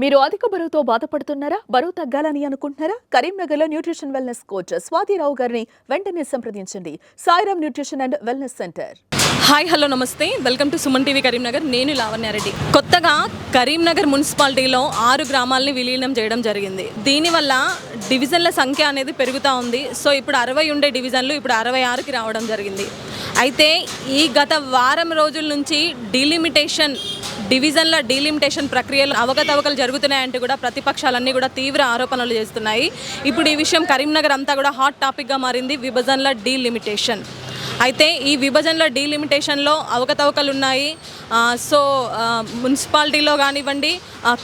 మీరు అధిక బరువుతో బాధపడుతున్నారా? బరువు తగ్గాలని అనుకుంటున్నారా? కరీంనగర్లో న్యూట్రిషన్ వెల్నెస్ కోచ్ స్వాతిరావు గారిని వెంటనే సంప్రదించండి. Sairam nutrition and wellness centre. Hi hello నమస్తే. Welcome to Suman TV Karimnagar. నేను లావణ్యారెడ్డి కొత్తగా కరీంనగర్ మున్సిపాలిటీలో ఆరు గ్రామాలని విలీనం చేయడం జరిగింది. దీనివల్ల డివిజన్ల సంఖ్య అనేది పెరుగుతూ ఉంది. సో ఇప్పుడు అరవై ఉండే డివిజన్లు ఇప్పుడు అరవై ఆరుకి రావడం జరిగింది. అయితే ఈ గత వారం రోజుల నుంచి డీలిమిటేషన్ డివిజన్ల డీలిమిటేషన్ ప్రక్రియలు అవకతవకలు జరుగుతున్నాయంటూ కూడా ప్రతిపక్షాలన్నీ కూడా తీవ్ర ఆరోపణలు చేస్తున్నాయి. ఇప్పుడు ఈ విషయం కరీంనగర్ అంతా కూడా హాట్ టాపిక్గా మారింది విభజనల డీలిమిటేషన్. అయితే ఈ విభజనల డీలిమిటేషన్లో అవకతవకలు ఉన్నాయి సో మున్సిపాలిటీలో కానివ్వండి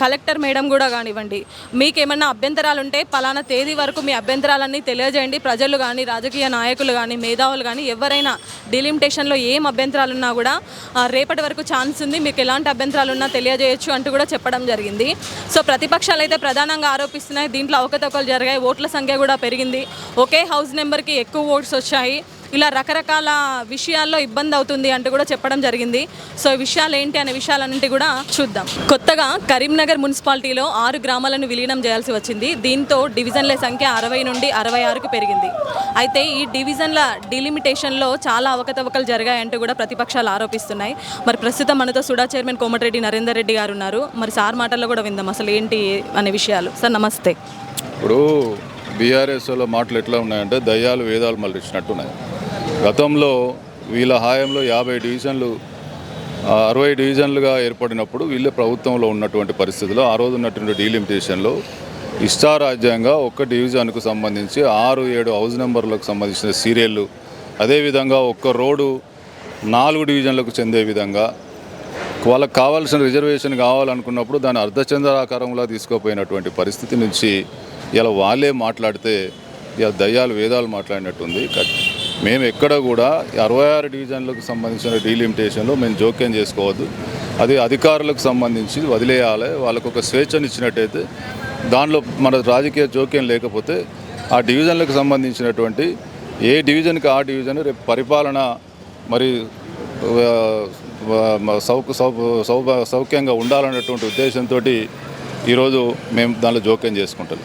కలెక్టర్ మేడం కూడా కానివ్వండి మీకు ఏమన్నా అభ్యంతరాలు ఉంటే పలానా తేదీ వరకు మీ అభ్యంతరాలన్నీ తెలియజేయండి. ప్రజలు కానీ రాజకీయ నాయకులు కానీ మేధావులు కానీ ఎవరైనా డీలిమిటేషన్లో ఏం అభ్యంతరాలు ఉన్నా కూడా రేపటి వరకు ఛాన్స్ ఉంది మీకు ఎలాంటి అభ్యంతరాలు ఉన్నా తెలియజేయచ్చు అంటూ కూడా చెప్పడం జరిగింది. సో ప్రతిపక్షాలు అయితే ప్రధానంగా ఆరోపిస్తున్నాయి దీంట్లో అవకతవకలు జరిగాయి ఓట్ల సంఖ్య కూడా పెరిగింది. ఒకే హౌస్ నెంబర్కి ఎక్కువ ఓట్స్ వచ్చాయి. ఇలా రకరకాల విషయాల్లో ఇబ్బంది అవుతుంది అంటూ కూడా చెప్పడం జరిగింది. సో ఈ విషయాలు ఏంటి అనే విషయాలన్నింటి కూడా చూద్దాం. కొత్తగా కరీంనగర్ మున్సిపాలిటీలో ఆరు గ్రామాలను విలీనం చేయాల్సి వచ్చింది. దీంతో డివిజన్ల సంఖ్య అరవై నుండి అరవై ఆరుకు పెరిగింది. అయితే ఈ డివిజన్ల డిలిమిటేషన్లో చాలా అవకతవకలు జరిగాయంటూ కూడా ప్రతిపక్షాలు ఆరోపిస్తున్నాయి. మరి ప్రస్తుతం మనతో సుడా చైర్మన్ కోమటిరెడ్డి నరేందర్ రెడ్డి గారు ఉన్నారు. మరి సార్ మాటల్లో కూడా విందాం. అసలు ఏంటి అనే విషయాలు? సార్ నమస్తే. ఇప్పుడు బీఆర్ఎస్లో మాటలు ఎట్లా ఉన్నాయంటే దయ్యాలు వేదాలు మళ్ళించినట్టున్నాయి. గతంలో వీళ్ళ హాయంలో యాభై డివిజన్లు అరవై డివిజన్లుగా ఏర్పడినప్పుడు వీళ్ళే ప్రభుత్వంలో ఉన్నటువంటి పరిస్థితిలో ఆ రోజు ఉన్నటువంటి డీలిమిటేషన్లో ఇష్టారాజ్యంగా ఒక్క డివిజన్కు సంబంధించి ఆరు ఏడు హౌస్ నెంబర్లకు సంబంధించిన సీరియళ్ళు అదేవిధంగా ఒక్క రోడ్డు నాలుగు డివిజన్లకు చెందే విధంగా వాళ్ళకి కావాల్సిన రిజర్వేషన్ కావాలనుకున్నప్పుడు దాని అర్ధచంద్రాకారంలో తీసుకోపోయినటువంటి పరిస్థితి నుంచి ఇలా వాళ్ళే మాట్లాడితే ఇలా దయ్యాలు వేదాలు మాట్లాడినట్టుంది. మేము ఎక్కడ కూడా అరవై ఆరు డివిజన్లకు సంబంధించిన డీలిమిటేషన్లో మేము జోక్యం చేసుకోవద్దు. అది అధికారులకు సంబంధించి వదిలేయాలి. వాళ్ళకు ఒక స్వేచ్ఛను ఇచ్చినట్టయితే దానిలో మన రాజకీయ జోక్యం లేకపోతే ఆ డివిజన్లకు సంబంధించినటువంటి ఏ డివిజన్కి ఆ డివిజన్ రేపు పరిపాలన మరి సౌక సౌ- సౌ- సౌఖ్యంగా ఉండాలనేటువంటి ఉద్దేశంతో ఈరోజు మేము దానిలో జోక్యం చేసుకుంటాం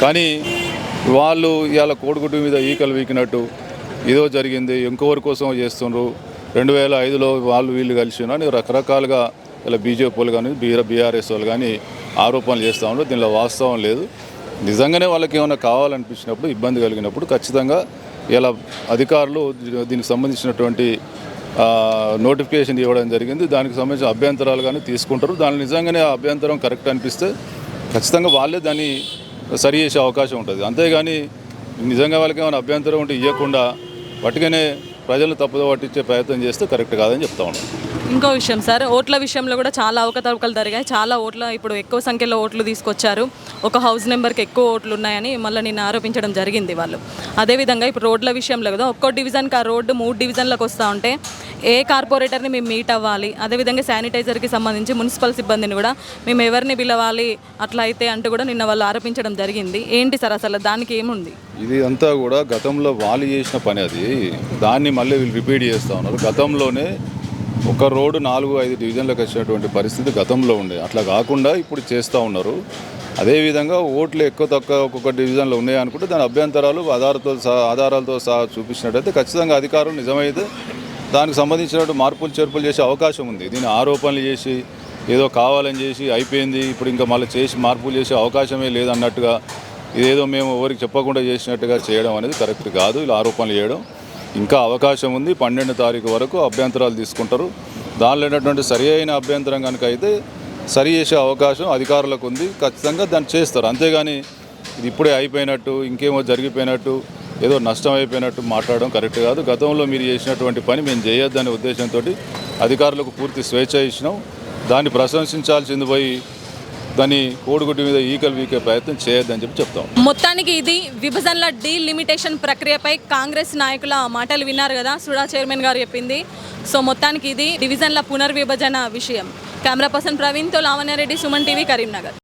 కానీ వాళ్ళు ఇవాళ కోడిగుడ్డు మీద ఈకలు వీకినట్టు ఏదో జరిగింది ఇంకొకరి కోసం చేస్తుండ్రు. రెండు వేల ఐదులో వాళ్ళు వీళ్ళు కలిసి అని రకరకాలుగా ఇలా బీజేపీ వాళ్ళు కానీ బీఆర్ బీఆర్ఎస్ వాళ్ళు కానీ ఆరోపణలు చేస్తూ ఉండరు దీనిలో వాస్తవం లేదు. నిజంగానే వాళ్ళకి ఏమైనా కావాలనిపించినప్పుడు ఇబ్బంది కలిగినప్పుడు ఖచ్చితంగా ఇలా అధికారులు దీనికి సంబంధించినటువంటి నోటిఫికేషన్ ఇవ్వడం జరిగింది. దానికి సంబంధించిన అభ్యంతరాలు కానీ తీసుకుంటారు. దాని నిజంగానే ఆ అభ్యంతరం కరెక్ట్ అనిపిస్తే ఖచ్చితంగా వాళ్ళే దాన్ని సరి చేసే అవకాశం ఉంటుంది. అంతేగాని నిజంగా వాళ్ళకి ఏమైనా అభ్యంతరం ఉంటే ఇవ్వకుండా పట్టుకనే ప్రజలను తప్పుదో పట్టించే ప్రయత్నం చేస్తే కరెక్ట్ కాదని చెప్తా ఉన్నాను ఇంకో విషయం సార్ ఓట్ల విషయంలో కూడా చాలా అవకతవకలు జరిగాయి. చాలా ఓట్ల ఇప్పుడు ఎక్కువ సంఖ్యలో ఓట్లు తీసుకొచ్చారు. ఒక హౌస్ నెంబర్కి ఎక్కువ ఓట్లు ఉన్నాయని మళ్ళీ నిన్న ఆరోపించడం జరిగింది వాళ్ళు. అదేవిధంగా ఇప్పుడు రోడ్ల విషయంలో కదా ఒక్కో డివిజన్కి ఆ రోడ్డు మూడు డివిజన్లకు వస్తూ ఉంటే ఏ కార్పొరేటర్ని మేము మీట్ అవ్వాలి? అదేవిధంగా శానిటైజర్కి సంబంధించి మున్సిపల్ సిబ్బందిని కూడా మేము ఎవరిని పిలవాలి? అట్లా అయితే అంటూ కూడా నిన్న వాళ్ళు ఆరోపించడం జరిగింది. ఏంటి సార్ అసలు దానికి ఏముంది? ఇది అంతా కూడా గతంలో వాళ్ళు చేసిన పని అది. దాన్ని మళ్ళీ వీళ్ళు రిపీట్ చేస్తూ ఉన్నారు. గతంలోనే ఒక రోడ్డు నాలుగు ఐదు డివిజన్లకు వచ్చినటువంటి పరిస్థితి గతంలో ఉండే. అట్లా కాకుండా ఇప్పుడు చేస్తూ ఉన్నారు. అదేవిధంగా ఓట్లు ఎక్కువ తక్కువ ఒక్కొక్క డివిజన్లో ఉన్నాయి అనుకుంటే దాని అభ్యంతరాలు ఆధారతో సహా ఆధారాలతో సహా చూపించినట్టయితే ఖచ్చితంగా అధికారం నిజమైతే దానికి సంబంధించినటువంటి మార్పులు చేర్పులు చేసే అవకాశం ఉంది. దీన్ని ఆరోపణలు చేసి ఏదో కావాలని చేసి అయిపోయింది ఇప్పుడు ఇంకా మళ్ళీ చేసి మార్పులు చేసే అవకాశమే లేదన్నట్టుగా ఇదేదో మేము ఎవరికి చెప్పకుండా చేసినట్టుగా చేయడం అనేది కరెక్ట్ కాదు. ఇలా ఆరోపణలు చేయడం ఇంకా అవకాశం ఉంది. పన్నెండు తారీఖు వరకు అభ్యంతరాలు తీసుకుంటారు. దానిలో ఉన్నటువంటి సరి అయిన అభ్యంతరం కనుక అయితే సరి చేసే అవకాశం అధికారులకు ఉంది. ఖచ్చితంగా దాన్ని చేస్తారు. అంతేగాని ఇది ఇప్పుడే అయిపోయినట్టు ఇంకేమో జరిగిపోయినట్టు ఏదో నష్టం అయిపోయినట్టు మాట్లాడడం కరెక్ట్ కాదు. గతంలో మీరు చేసినటువంటి పని మేము చేయొద్దనే ఉద్దేశంతో అధికారులకు పూర్తి స్వేచ్ఛ ఇచ్చినాం. దాన్ని ప్రశంసించాల్సింది పోయి దాన్ని కోడిగుడ్డు మీద ఈకలు వీకే ప్రయత్నం చేయొద్దని చెప్పి చెప్తాం. మొత్తానికి ఇది విభజనల డీలిమిటేషన్ ప్రక్రియపై కాంగ్రెస్ నాయకుల మాటలు విన్నారు కదా సుడా చైర్మన్ గారు చెప్పింది. సో మొత్తానికి ఇది డివిజన్ల పునర్విభజన విషయం. కెమెరా పర్సన్ ప్రవీణ్తో లావణ్యారెడ్డి సుమన్ టీవీ కరీంనగర్.